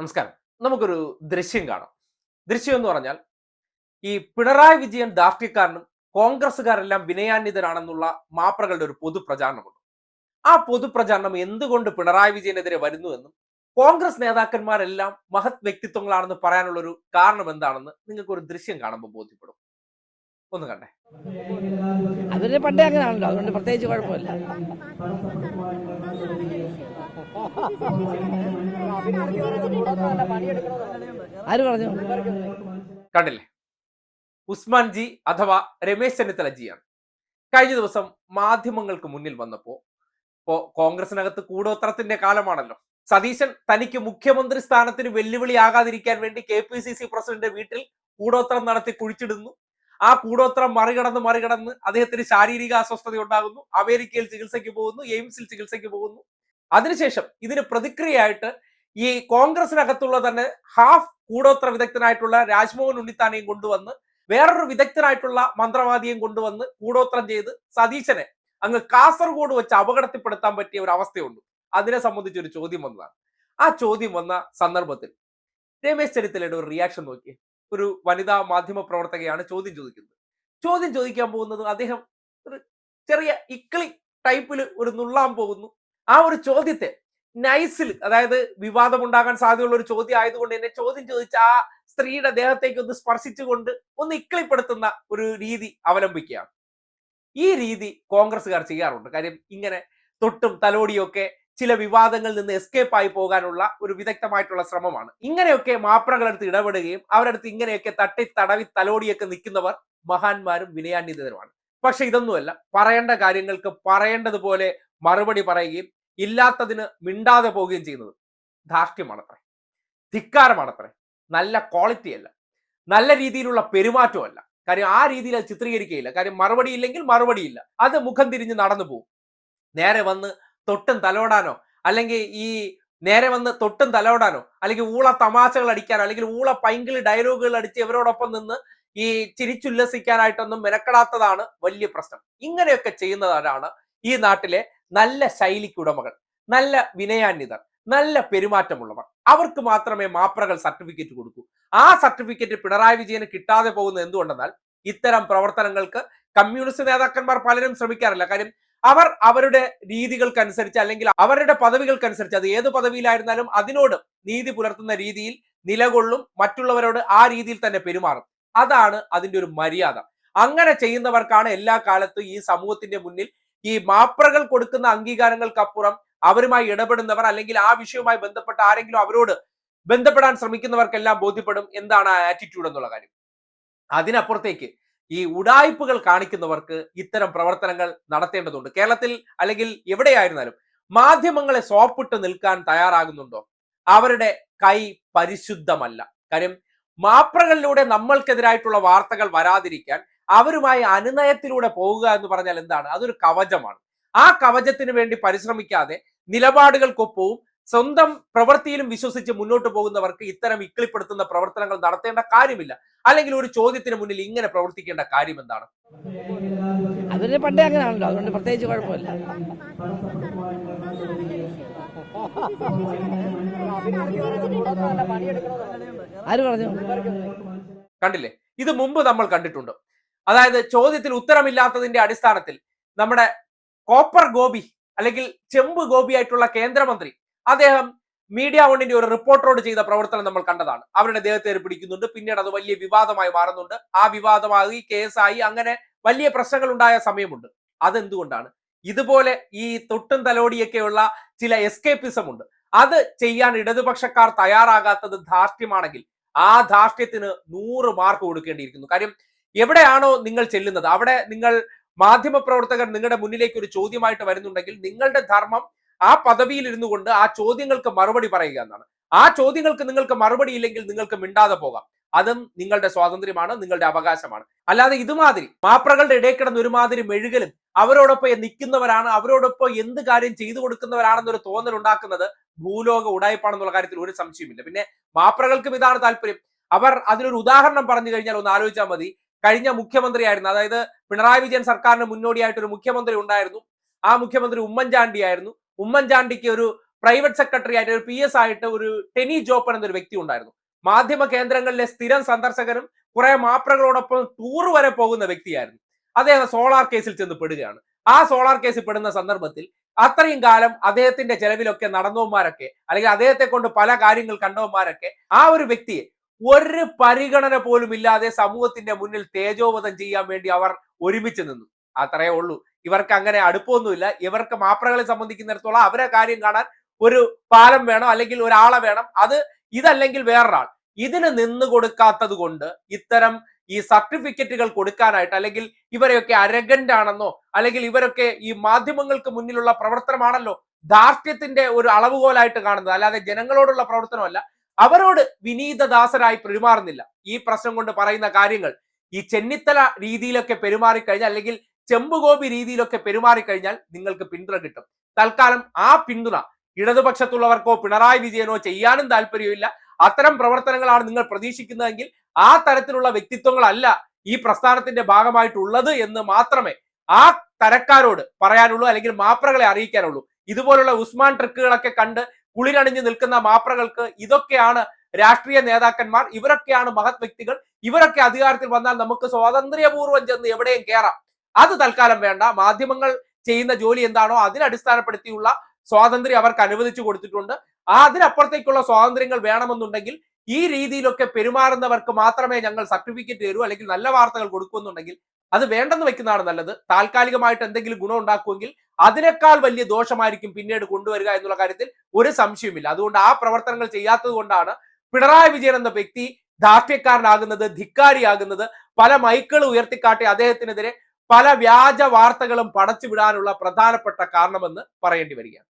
നമസ്കാരം. നമുക്കൊരു ദൃശ്യം കാണാം. ദൃശ്യം എന്ന് പറഞ്ഞാൽ ഈ പിണറായി വിജയൻ ദാർഷ്ട്യക്കാരനും കോൺഗ്രസ്സുകാരെല്ലാം വിനയാന്വിതരാണെന്നുള്ള മാപ്രകളുടെ ഒരു പൊതുപ്രചാരണമുണ്ട്. ആ പൊതുപ്രചാരണം എന്തുകൊണ്ട് പിണറായി വിജയനെതിരെ വരുന്നുവെന്നും കോൺഗ്രസ് നേതാക്കന്മാരെല്ലാം മഹത് വ്യക്തിത്വങ്ങളാണെന്ന് പറയാനുള്ള ഒരു കാരണം എന്താണെന്ന് നിങ്ങൾക്ക് ഒരു ദൃശ്യം കാണുമ്പോൾ ബോധ്യപ്പെടും. ഒന്ന് കണ്ടേ അതൊരു പണ്ടേ അങ്ങനെയാണല്ലോ. അതുകൊണ്ട് പ്രത്യേകിച്ച് കുഴപ്പമില്ല. ആര് പറഞ്ഞു? കണ്ടില്ലേ? ഉസ്മാൻ ജി അഥവാ രമേശ് ചെന്നിത്തല ജിയാണ് കഴിഞ്ഞ ദിവസം മാധ്യമങ്ങൾക്ക് മുന്നിൽ വന്നപ്പോ ഇപ്പോ കോൺഗ്രസിനകത്ത് കൂടോത്രത്തിന്റെ കാലമാണല്ലോ. സതീശൻ തനിക്ക് മുഖ്യമന്ത്രി സ്ഥാനത്തിന് വെല്ലുവിളിയാകാതിരിക്കാൻ വേണ്ടി K P C C president വീട്ടിൽ കൂടോത്രം നടത്തി കുഴിച്ചിടുന്നു. ആ കൂടോത്രം മറികടന്ന് മറികടന്ന് അദ്ദേഹത്തിന് ശാരീരിക അസ്വസ്ഥത ഉണ്ടാകുന്നു അമേരിക്കയിൽ ചികിത്സയ്ക്ക് പോകുന്നു എയിംസിൽ ചികിത്സയ്ക്ക് പോകുന്നു. അതിനുശേഷം ഇതിന് പ്രതിക്രിയയായിട്ട് ഈ കോൺഗ്രസിനകത്തുള്ള തന്നെ ഹാഫ് കൂടോത്ര വിദഗ്ധനായിട്ടുള്ള രാജ്മോഹൻ ഉണ്ണിത്താനെയും കൊണ്ടുവന്ന് വേറൊരു വിദഗ്ധനായിട്ടുള്ള മന്ത്രവാദിയെയും കൊണ്ടുവന്ന് കൂടോത്രം ചെയ്ത് സതീശനെ അങ്ങ് കാസർഗോഡ് വെച്ച് അപകടത്തിൽപ്പെടുത്താൻ പറ്റിയ ഒരു അവസ്ഥയുണ്ട്. അതിനെ സംബന്ധിച്ച് ഒരു ചോദ്യം വന്നതാണ്. ആ ചോദ്യം വന്ന സന്ദർഭത്തിൽ രമേശ് ചെന്നിത്തലയുടെ ഒരു റിയാക്ഷൻ നോക്കി ഒരു വനിതാ മാധ്യമ പ്രവർത്തകയാണ് ചോദ്യം ചോദിക്കുന്നത്. ചോദ്യം ചോദിക്കാൻ പോകുന്നത് അദ്ദേഹം ഒരു ചെറിയ ഇക്കിളി ടൈപ്പിൽ ഒരു നുള്ളാൻ പോകുന്നു. ആ ഒരു ചോദ്യത്തെ നൈസിൽ അതായത് വിവാദമുണ്ടാകാൻ സാധ്യതയുള്ള ഒരു ചോദ്യം ആയതുകൊണ്ട് എന്നെ ചോദ്യം ചോദിച്ച ആ സ്ത്രീയുടെ ദേഹത്തേക്ക് ഒന്ന് സ്പർശിച്ചുകൊണ്ട് ഒന്ന് ഇക്കിളിപ്പെടുത്തുന്ന ഒരു രീതി അവലംബിക്കുകയാണ്. ഈ രീതി കോൺഗ്രസ്സുകാർ ചെയ്യാറുണ്ട്. കാര്യം ഇങ്ങനെ തൊട്ടും തലോടിയൊക്കെ ചില വിവാദങ്ങളിൽ നിന്ന് എസ്കേപ്പ് ആയി പോകാനുള്ള ഒരു വിദഗ്ധമായിട്ടുള്ള ശ്രമമാണ്. ഇങ്ങനെയൊക്കെ മാപ്രകളടുത്ത് ഇടപെടുകയും അവരടുത്ത് ഇങ്ങനെയൊക്കെ തട്ടി തടവി തലോടിയൊക്കെ നിൽക്കുന്നവർ മഹാന്മാരും വിനയാന്യതരുമാണ് പക്ഷെ ഇതൊന്നുമല്ല. പറയേണ്ട കാര്യങ്ങൾക്ക് പറയേണ്ടതുപോലെ മറുപടി പറയുകയും ഇല്ലാത്തതിന് മിണ്ടാതെ പോവുകയും ചെയ്യുന്നത്. ധാർഷ്ട്യമാണത്രേ. ധിക്കാരമാണത്രേ. നല്ല ക്വാളിറ്റി അല്ല. നല്ല രീതിയിലുള്ള പെരുമാറ്റമല്ല കാര്യം ആ രീതിയിൽ അത് ചിത്രീകരിക്കുകയില്ല. കാര്യം മറുപടി ഇല്ലെങ്കിൽ മറുപടിയില്ല അത് മുഖം തിരിഞ്ഞ് നടന്നു പോകും നേരെ വന്ന് തൊട്ടും തലോടാനോ അല്ലെങ്കിൽ ഈ നേരെ വന്ന് തൊട്ടും തലോടാനോ അല്ലെങ്കിൽ ഊള തമാശകൾ അടിക്കാനോ അല്ലെങ്കിൽ ഊള പൈങ്കിളി ഡയലോഗുകൾ അടിച്ച് ഇവരോടൊപ്പം നിന്ന് ഈ ചിരിച്ചുല്ലസിക്കാനായിട്ടൊന്നും മെനക്കെടാത്തതാണ് വലിയ പ്രശ്നം. ഇങ്ങനെയൊക്കെ ചെയ്യുന്നവരാണ് ഈ നാട്ടിലെ നല്ല ശൈലിക്കുടമകൾ നല്ല വിനയാന്യതർ നല്ല പെരുമാറ്റമുള്ളവർ. അവർക്ക് മാത്രമേ മാപ്രകൾ സർട്ടിഫിക്കറ്റ് കൊടുക്കൂ. ആ സർട്ടിഫിക്കറ്റ് പിണറായി വിജയന് കിട്ടാതെ പോകുന്നത് എന്തുകൊണ്ടെന്നാൽ ഇത്തരം പ്രവർത്തനങ്ങൾക്ക് കമ്മ്യൂണിസ്റ്റ് നേതാക്കന്മാർ പലരും ശ്രമിക്കാറില്ല. കാര്യം അവർ അവരുടെ രീതികൾക്കനുസരിച്ച് അല്ലെങ്കിൽ അവരുടെ പദവികൾക്കനുസരിച്ച് അത് ഏത് പദവിയിലായിരുന്നാലും അതിനോട് നീതി പുലർത്തുന്ന രീതിയിൽ നിലകൊള്ളും മറ്റുള്ളവരോട് ആ രീതിയിൽ തന്നെ പെരുമാറും. അതാണ് അതിന്റെ ഒരു മര്യാദ. അങ്ങനെ ചെയ്യുന്നവർക്കാണ് എല്ലാ കാലത്തും ഈ സമൂഹത്തിന്റെ മുന്നിൽ ഈ മാപ്രകൾ കൊടുക്കുന്ന അംഗീകാരങ്ങൾക്കപ്പുറം അവരുമായി ഇടപെടുന്നവർ അല്ലെങ്കിൽ ആ വിഷയവുമായി ബന്ധപ്പെട്ട ആരെങ്കിലും അവരോട് ബന്ധപ്പെടാൻ ശ്രമിക്കുന്നവർക്കെല്ലാം ബോധ്യപ്പെടും എന്താണ് ആ ആറ്റിറ്റ്യൂഡ് എന്നുള്ള കാര്യം. അതിനപ്പുറത്തേക്ക് ഈ ഉടായ്പകൾ കാണിക്കുന്നവർക്ക് ഇത്തരം പ്രവർത്തനങ്ങൾ നടത്തേണ്ടതുണ്ട്. കേരളത്തിൽ അല്ലെങ്കിൽ എവിടെയായിരുന്നാലും മാധ്യമങ്ങളെ സോപ്പിട്ട് നിൽക്കാൻ തയ്യാറാകുന്നുണ്ടോ? അവരുടെ കൈ പരിശുദ്ധമല്ല. കാര്യം മാപ്രകളിലൂടെ നമ്മൾക്കെതിരായിട്ടുള്ള വാർത്തകൾ വരാതിരിക്കാൻ അവരുമായി അനുനയത്തിലൂടെ പോവുക എന്ന് പറഞ്ഞാൽ എന്താണ്? അതൊരു കവചമാണ്. ആ കവചത്തിന് വേണ്ടി പരിശ്രമിക്കാതെ നിലപാടുകൾക്കൊപ്പവും സ്വന്തം പ്രവൃത്തിയിലും വിശ്വസിച്ച് മുന്നോട്ട് പോകുന്നവർക്ക് ഇത്തരം ഇക്കിളിപ്പെടുത്തുന്ന പ്രവർത്തനങ്ങൾ നടത്തേണ്ട കാര്യമില്ല. അല്ലെങ്കിൽ ഒരു ചോദ്യത്തിന് മുന്നിൽ ഇങ്ങനെ പ്രവർത്തിക്കേണ്ട കാര്യം എന്താണ്? അവർ പണ്ടേ അങ്ങനെയാണല്ലോ. അതുകൊണ്ട് പ്രത്യേകിച്ച് കുഴപ്പമില്ല. ആര് പറഞ്ഞു? കണ്ടില്ലേ? ഇത് മുമ്പ് നമ്മൾ കണ്ടിട്ടുണ്ട്. അതായത് ചോദ്യത്തിൽ ഉത്തരമില്ലാത്തതിന്റെ അടിസ്ഥാനത്തിൽ നമ്മുടെ കോപ്പർ ഗോപി അല്ലെങ്കിൽ ചെമ്പ് ഗോപി ആയിട്ടുള്ള കേന്ദ്രമന്ത്രി അദ്ദേഹം മീഡിയ വണ്ണിന്റെ ഒരു റിപ്പോർട്ടറോട് ചെയ്ത പ്രവർത്തനം നമ്മൾ കണ്ടതാണ്. അവരുടെ ദേഹത്തെ പിടിക്കുന്നുണ്ട്. പിന്നീട് അത് വലിയ വിവാദമായി മാറുന്നുണ്ട്. ആ വിവാദമായി കേസായി അങ്ങനെ വലിയ പ്രശ്നങ്ങൾ ഉണ്ടായ സമയമുണ്ട്. അതെന്തുകൊണ്ടാണ്? ഇതുപോലെ ഈ തൊട്ടും തലോടിയൊക്കെയുള്ള ചില എസ്കേപ്പിസം ഉണ്ട്. അത് ചെയ്യാൻ ഇടതുപക്ഷക്കാർ തയ്യാറാകാത്തത് ധാർഷ്ട്യമാണെങ്കിൽ ആ ധാർഷ്ട്യത്തിന് നൂറ് മാർക്ക് കൊടുക്കേണ്ടിയിരിക്കുന്നു. കാര്യം എവിടെയാണോ നിങ്ങൾ ചെല്ലുന്നത്? അവിടെ നിങ്ങൾ മാധ്യമ പ്രവർത്തകർ നിങ്ങളുടെ മുന്നിലേക്ക് ഒരു ചോദ്യമായിട്ട് വരുന്നുണ്ടെങ്കിൽ നിങ്ങളുടെ ധർമ്മം ആ പദവിയിൽ ഇരുന്നു കൊണ്ട് ആ ചോദ്യങ്ങൾക്ക് മറുപടി പറയുക എന്നാണ്. ആ ചോദ്യങ്ങൾക്ക് നിങ്ങൾക്ക് മറുപടി ഇല്ലെങ്കിൽ നിങ്ങൾക്ക് മിണ്ടാതെ പോകാം. അതും നിങ്ങളുടെ സ്വാതന്ത്ര്യമാണ് നിങ്ങളുടെ അവകാശമാണ്. അല്ലാതെ ഇതുമാതിരി മാപ്രകളുടെ ഇടയിൽ കിടന്ന് ഒരുമാതിരി മെഴുകലും അവരോടൊപ്പം നിൽക്കുന്നവരാണ് അവരോടൊപ്പം എന്ത് കാര്യം ചെയ്തു കൊടുക്കുന്നവരാണെന്നൊരു തോന്നൽ ഉണ്ടാക്കുന്നത് ഭൂലോക ഉടായ്പാണെന്നുള്ള കാര്യത്തിൽ ഒരു സംശയമില്ല പിന്നെ മാപ്രകൾക്കും ഇതാണ് താല്പര്യം. അവർ അതിനൊരു ഉദാഹരണം പറഞ്ഞു കഴിഞ്ഞാൽ ഒന്ന് ആലോചിച്ചാൽ മതി. കഴിഞ്ഞ മുഖ്യമന്ത്രിയായിരുന്നു. അതായത് പിണറായി വിജയൻ സർക്കാരിന് മുന്നോടിയായിട്ട് ഒരു മുഖ്യമന്ത്രി ഉണ്ടായിരുന്നു. ആ മുഖ്യമന്ത്രി ഉമ്മൻചാണ്ടി ആയിരുന്നു ഉമ്മൻചാണ്ടിക്ക് ഒരു പ്രൈവറ്റ് സെക്രട്ടറി ആയിട്ട് ഒരു പി എസ് ആയിട്ട് ഒരു ടെനി ജോപ്പൻ എന്നൊരു വ്യക്തി ഉണ്ടായിരുന്നു. മാധ്യമ കേന്ദ്രങ്ങളിലെ സ്ഥിരം സന്ദർശകരും കുറെ മാപ്രകളോടൊപ്പം ടൂർ വരെ പോകുന്ന വ്യക്തിയായിരുന്നു. അദ്ദേഹം സോളാർ കേസിൽ ചെന്ന് പെടുകയാണ്. ആ സോളാർ കേസിൽ പെടുന്ന സന്ദർഭത്തിൽ അത്രയും കാലം അദ്ദേഹത്തിന്റെ ചെലവിലൊക്കെ നടന്നവന്മാരൊക്കെ അല്ലെങ്കിൽ അദ്ദേഹത്തെ കൊണ്ട് പല കാര്യങ്ങൾ കണ്ടവന്മാരൊക്കെ ആ ഒരു വ്യക്തിയെ ഒരു പരിഗണന പോലും ഇല്ലാതെ സമൂഹത്തിന്റെ മുന്നിൽ തേജോവധം ചെയ്യാൻ വേണ്ടി അവർ ഒരുമിച്ച് നിന്നു. അത്രയേ ഉള്ളൂ. ഇവർക്ക് അങ്ങനെ അടുപ്പമൊന്നുമില്ല. ഇവർക്ക് മാപ്രകളെ സംബന്ധിക്കുന്നിടത്തോളം അവരെ കാര്യം കാണാൻ ഒരു പാലം വേണം അല്ലെങ്കിൽ ഒരാളെ വേണം. അത് ഇതല്ലെങ്കിൽ വേറൊരാൾ. ഇതിന് നിന്ന് കൊടുക്കാത്തത് കൊണ്ട് ഇത്തരം ഈ സർട്ടിഫിക്കറ്റുകൾ കൊടുക്കാനായിട്ട് അല്ലെങ്കിൽ ഇവരെയൊക്കെ അരഗന്റ് ആണെന്നോ അല്ലെങ്കിൽ ഇവരൊക്കെ ഈ മാധ്യമങ്ങൾക്ക് മുന്നിലുള്ള പ്രവർത്തനമാണല്ലോ ധാർഷ്ട്യത്തിന്റെ ഒരു അളവുകോലായിട്ട് കാണുന്നത്. അല്ലാതെ ജനങ്ങളോടുള്ള പ്രവർത്തനമല്ല. അവരോട് വിനീതദാസരായി പെരുമാറുന്നില്ല. ഈ പ്രശ്നം കൊണ്ട് പറയുന്ന കാര്യങ്ങൾ ഈ ചെന്നിത്തല രീതിയിലൊക്കെ പെരുമാറിക്കഴിഞ്ഞാൽ അല്ലെങ്കിൽ ചെമ്പുകോപി രീതിയിലൊക്കെ പെരുമാറിക്കഴിഞ്ഞാൽ നിങ്ങൾക്ക് പിന്തുണ കിട്ടും. തൽക്കാലം ആ പിന്തുണ ഇടതുപക്ഷത്തുള്ളവർക്കോ പിണറായി വിജയനോ ചെയ്യാനും താല്പര്യമില്ല. അത്തരം പ്രവർത്തനങ്ങളാണ് നിങ്ങൾ പ്രതീക്ഷിക്കുന്നതെങ്കിൽ ആ തരത്തിലുള്ള വ്യക്തിത്വങ്ങളല്ല ഈ പ്രസ്ഥാനത്തിന്റെ ഭാഗമായിട്ടുള്ളത് എന്ന് മാത്രമേ ആ തരക്കാരോട് പറയാനുള്ളൂ അല്ലെങ്കിൽ മാപ്രകളെ അറിയിക്കാനുള്ളൂ. ഇതുപോലുള്ള ഉസ്മാൻ ട്രിക്കുകളൊക്കെ കണ്ട് കുളിരണിഞ്ഞു നിൽക്കുന്ന മാപ്രകൾക്ക് ഇതൊക്കെയാണ് രാഷ്ട്രീയ നേതാക്കന്മാർ ഇവരൊക്കെയാണ് മഹത് വ്യക്തികൾ ഇവരൊക്കെ അധികാരത്തിൽ വന്നാൽ നമുക്ക് സ്വാതന്ത്ര്യപൂർവം ചെന്ന് എവിടെയും കയറാം അത് തൽക്കാലം വേണ്ട. മാധ്യമങ്ങൾ ചെയ്യുന്ന ജോലി എന്താണോ അതിനടിസ്ഥാനപ്പെടുത്തിയുള്ള സ്വാതന്ത്ര്യം അവർക്ക് അനുവദിച്ചു കൊടുത്തിട്ടുണ്ട്. അതിനപ്പുറത്തേക്കുള്ള സ്വാതന്ത്ര്യങ്ങൾ വേണമെന്നുണ്ടെങ്കിൽ ഈ രീതിയിലൊക്കെ പെരുമാറുന്നവർക്ക് മാത്രമേ ഞങ്ങൾ സർട്ടിഫിക്കറ്റ് തരൂ അല്ലെങ്കിൽ നല്ല വാർത്തകൾ കൊടുക്കുമെന്നുണ്ടെങ്കിൽ അത് വേണ്ടെന്ന് വെക്കുന്നതാണ് നല്ലത്. താൽക്കാലികമായിട്ട് എന്തെങ്കിലും ഗുണം ഉണ്ടാക്കുമെങ്കിൽ അതിനേക്കാൾ വലിയ ദോഷമായിരിക്കും പിന്നീട് കൊണ്ടുവരിക എന്നുള്ള കാര്യത്തിൽ ഒരു സംശയവുമില്ല. അതുകൊണ്ട് ആ പ്രവർത്തനങ്ങൾ ചെയ്യാത്തത് കൊണ്ടാണ് പിണറായി വിജയൻ എന്ന വ്യക്തി ധാർഷ്ട്യക്കാരനാകുന്നത് ധിക്കാരിയാകുന്നത് പല മൈക്കുകൾ ഉയർത്തിക്കാട്ടി അദ്ദേഹത്തിനെതിരെ പല വ്യാജ വാർത്തകളും പടച്ചു വിടാനുള്ള പ്രധാനപ്പെട്ട കാരണമെന്ന് പറയേണ്ടി വരികയാണ്.